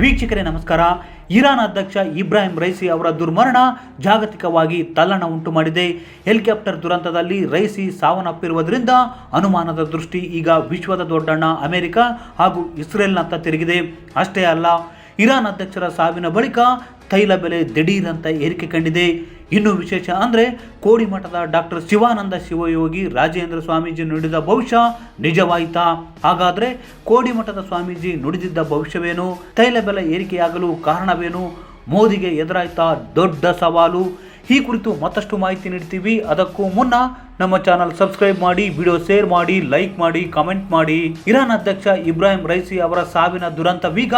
ವೀಕ್ಷಕರೇ ನಮಸ್ಕಾರ. ಇರಾನ್ ಅಧ್ಯಕ್ಷ ಇಬ್ರಾಹಿಂ ರೈಸಿ ಅವರ ದುರ್ಮರಣ ಜಾಗತಿಕವಾಗಿ ತಲ್ಲಣ ಉಂಟು ಮಾಡಿದೆ. ಹೆಲಿಕಾಪ್ಟರ್ ದುರಂತದಲ್ಲಿ ರೈಸಿ ಸಾವನ್ನಪ್ಪಿರುವುದರಿಂದ ಅನುಮಾನದ ದೃಷ್ಟಿ ಈಗ ವಿಶ್ವದ ದೊಡ್ಡಣ್ಣ ಅಮೆರಿಕ ಹಾಗೂ ಇಸ್ರೇಲ್ನತ್ತ ತಿರುಗಿದೆ. ಅಷ್ಟೇ ಅಲ್ಲ, ಇರಾನ್ ಅಧ್ಯಕ್ಷರ ಸಾವಿನ ಬಳಿಕ ತೈಲ ಬೆಲೆ ದಿಢೀರಂತ ಏರಿಕೆ ಕಂಡಿದೆ. ಇನ್ನು ವಿಶೇಷ ಅಂದರೆ ಕೋಡಿಮಠದ ಡಾಕ್ಟರ್ ಶಿವಾನಂದ ಶಿವಯೋಗಿ ರಾಜೇಂದ್ರ ಸ್ವಾಮೀಜಿ ನುಡಿದ ಭವಿಷ್ಯ ನಿಜವಾಯಿತಾ? ಹಾಗಾದರೆ ಕೋಡಿಮಠದ ಸ್ವಾಮೀಜಿ ನುಡಿದಿದ್ದ ಭವಿಷ್ಯವೇನು? ತೈಲ ಬೆಲೆ ಏರಿಕೆಯಾಗಲು ಕಾರಣವೇನು? ಮೋದಿಗೆ ಎದುರಾಯ್ತಾ ದೊಡ್ಡ ಸವಾಲು? ಈ ಕುರಿತು ಮತ್ತಷ್ಟು ಮಾಹಿತಿ ನೀಡ್ತೀವಿ. ಅದಕ್ಕೂ ಮುನ್ನ ನಮ್ಮ ಚಾನಲ್ ಸಬ್ಸ್ಕ್ರೈಬ್ ಮಾಡಿ ವಿಡಿಯೋ ಶೇರ್ ಮಾಡಿ ಲೈಕ್ ಮಾಡಿ ಕಮೆಂಟ್ ಮಾಡಿ. ಇರಾನ್ ಅಧ್ಯಕ್ಷ ಇಬ್ರಾಹಿಂ ರೈಸಿ ಅವರ ಸಾವಿನ ದುರಂತವೀಗ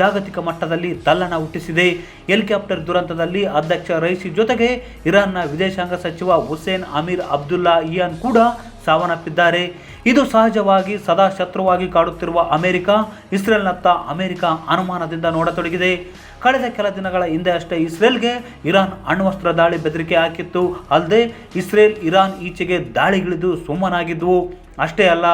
ಜಾಗತಿಕ ಮಟ್ಟದಲ್ಲಿ ತಲ್ಲಣ ಹುಟ್ಟಿಸಿದೆ. ಹೆಲಿಕಾಪ್ಟರ್ ದುರಂತದಲ್ಲಿ ಅಧ್ಯಕ್ಷ ರೈಸಿ ಜೊತೆಗೆ ಇರಾನ್ನ ವಿದೇಶಾಂಗ ಸಚಿವ ಹುಸೇನ್ ಅಮೀರ್ ಅಬ್ದುಲ್ಲಾ ಇಯಾನ್ ಕೂಡ ಸಾವನ್ನಪ್ಪಿದ್ದಾರೆ. ಇದು ಸಹಜವಾಗಿ ಸದಾ ಶತ್ರುವಾಗಿ ಕಾಡುತ್ತಿರುವ ಅಮೆರಿಕ, ಇಸ್ರೇಲ್ನತ್ತ ಅಮೆರಿಕ ಅನುಮಾನದಿಂದ ನೋಡತೊಡಗಿದೆ. ಕಳೆದ ಕೆಲ ದಿನಗಳ ಹಿಂದೆ ಅಷ್ಟೇ ಇಸ್ರೇಲ್ಗೆ ಇರಾನ್ ಅಣ್ವಸ್ತ್ರ ದಾಳಿ ಬೆದರಿಕೆ ಹಾಕಿತ್ತು. ಅಲ್ಲದೆ ಇಸ್ರೇಲ್ ಇರಾನ್ ಈಚೆಗೆ ದಾಳಿಗಿಳಿದು ಸುಮ್ಮನಾಗಿದ್ದವು ಅಷ್ಟೇ ಅಲ್ಲ,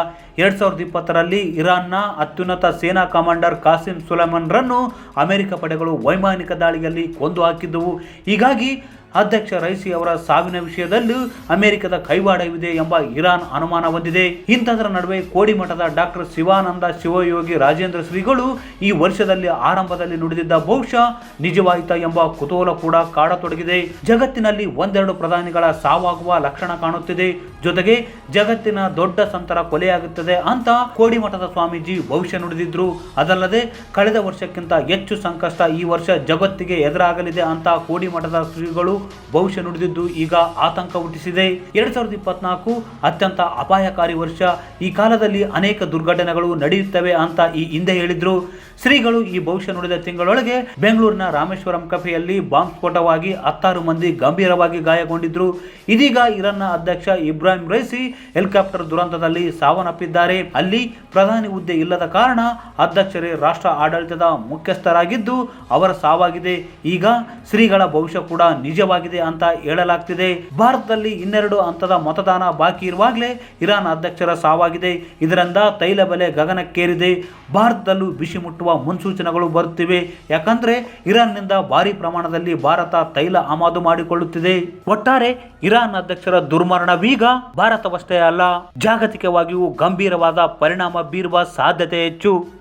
ಎರಡು ಸಾವಿರದ ಇಪ್ಪತ್ತರಲ್ಲಿ ಇರಾನ್ನ ಅತ್ಯುನ್ನತ ಸೇನಾ ಕಮಾಂಡರ್ ಕಾಸಿಂ ಸುಲೈಮನ್ರನ್ನು ಅಮೆರಿಕ ಪಡೆಗಳು ವೈಮಾನಿಕ ದಾಳಿಯಲ್ಲಿ ಕೊಂದು ಹಾಕಿದ್ದವು ಹೀಗಾಗಿ ಅಧ್ಯಕ್ಷ ರೈಸಿ ಅವರ ಸಾವಿನ ವಿಷಯದಲ್ಲೂ ಅಮೆರಿಕದ ಕೈವಾಡವಿದೆ ಎಂಬ ಇರಾನ್ ಅನುಮಾನ ಹೊಂದಿದೆ ಇಂಥದರ ನಡುವೆ ಕೋಡಿಮಠದ ಡಾಕ್ಟರ್ ಶಿವಾನಂದ ಶಿವಯೋಗಿ ರಾಜೇಂದ್ರ ಶ್ರೀಗಳು ಈ ವರ್ಷದಲ್ಲಿ ಆರಂಭದಲ್ಲಿ ನುಡಿದಿದ್ದ ಬಹುಶಃ ನಿಜವಾಯಿತ ಎಂಬ ಕುತೂಹಲ ಕೂಡ ಕಾಡತೊಡಗಿದೆ. ಜಗತ್ತಿನಲ್ಲಿ ಒಂದೆರಡು ಪ್ರಧಾನಿಗಳ ಸಾವಾಗುವ ಲಕ್ಷಣ ಕಾಣುತ್ತಿದೆ. ಜೊತೆಗೆ ಜಗತ್ತಿನ ದೊಡ್ಡ ಸಂತರ ಕೊಲೆಯಾಗುತ್ತದೆ ಅಂತ ಕೋಡಿಮಠದ ಸ್ವಾಮೀಜಿ ಭವಿಷ್ಯ ನುಡಿದಿದ್ರು. ಅದಲ್ಲದೆ ಕಳೆದ ವರ್ಷಕ್ಕಿಂತ ಹೆಚ್ಚು ಸಂಕಷ್ಟ ಈ ವರ್ಷ ಜಗತ್ತಿಗೆ ಎದುರಾಗಲಿದೆ ಅಂತ ಕೋಡಿಮಠದ ಶ್ರೀಗಳು ಭವಿಷ್ಯ ನುಡಿದಿದ್ದು ಈಗ ಆತಂಕ ಹುಟ್ಟಿಸಿದೆ. ಎರಡ್ ಸಾವಿರದ ಇಪ್ಪತ್ನಾಲ್ಕು ಅತ್ಯಂತ ಅಪಾಯಕಾರಿ ವರ್ಷ. ಈ ಕಾಲದಲ್ಲಿ ಅನೇಕ ದುರ್ಘಟನೆಗಳು ನಡೆಯುತ್ತವೆ ಅಂತ ಈ ಹಿಂದೆ ಹೇಳಿದ್ರು. ಶ್ರೀಗಳು ಈ ಭವಿಷ್ಯ ನುಡಿದ ತಿಂಗಳೊಳಗೆ ಬೆಂಗಳೂರಿನ ರಾಮೇಶ್ವರಂ ಕಫೆಯಲ್ಲಿ ಬಾಂಬ್ ಸ್ಫೋಟವಾಗಿ ಹತ್ತಾರು ಮಂದಿ ಗಂಭೀರವಾಗಿ ಗಾಯಗೊಂಡಿದ್ರು. ಇದೀಗ ಇರಾನ್ನ ಅಧ್ಯಕ್ಷ ಇಬ್ರಾಹಿಂ ರೈಸಿ ಹೆಲಿಕಾಪ್ಟರ್ ದುರಂತದಲ್ಲಿ ಸಾವನ್ನಪ್ಪಿದ್ದಾರೆ. ಅಲ್ಲಿ ಪ್ರಧಾನಿ ಹುದ್ದೆ ಇಲ್ಲದ ಕಾರಣ ಅಧ್ಯಕ್ಷರೇ ರಾಷ್ಟ್ರ ಆಡಳಿತದ ಮುಖ್ಯಸ್ಥರಾಗಿದ್ದು ಅವರ ಸಾವಾಗಿದೆ. ಈಗ ಶ್ರೀಗಳ ಭವಿಷ್ಯ ಕೂಡ ನಿಜವಾಗಿದೆ ಅಂತ ಹೇಳಲಾಗ್ತಿದೆ. ಭಾರತದಲ್ಲಿ ಇನ್ನೆರಡು ಹಂತದ ಮತದಾನ ಬಾಕಿ ಇರುವಾಗಲೇ ಇರಾನ್ ಅಧ್ಯಕ್ಷರ ಸಾವಾಗಿದೆ. ಇದರಿಂದ ತೈಲ ಬೆಲೆ ಗಗನಕ್ಕೇರಿದೆ. ಭಾರತದಲ್ಲೂ ಬಿಸಿ ಮುಟ್ಟುವ ಮುನ್ಸೂಚನೆಗಳು ಬರುತ್ತಿವೆ. ಯಾಕಂದ್ರೆ ಇರಾನ್ನಿಂದ ಭಾರಿ ಪ್ರಮಾಣದಲ್ಲಿ ಭಾರತ ತೈಲ ಆಮದು ಮಾಡಿಕೊಳ್ಳುತ್ತಿದೆ. ಒಟ್ಟಾರೆ ಇರಾನ್ ಅಧ್ಯಕ್ಷರ ದುರ್ಮರಣವೀಗ ಭಾರತವಷ್ಟೇ ಅಲ್ಲ. ಜಾಗತಿಕವಾಗಿಯೂ ಗಂಭೀರವಾದ ಪರಿಣಾಮ ಬೀರುವ ಸಾಧ್ಯತೆ ಹೆಚ್ಚು.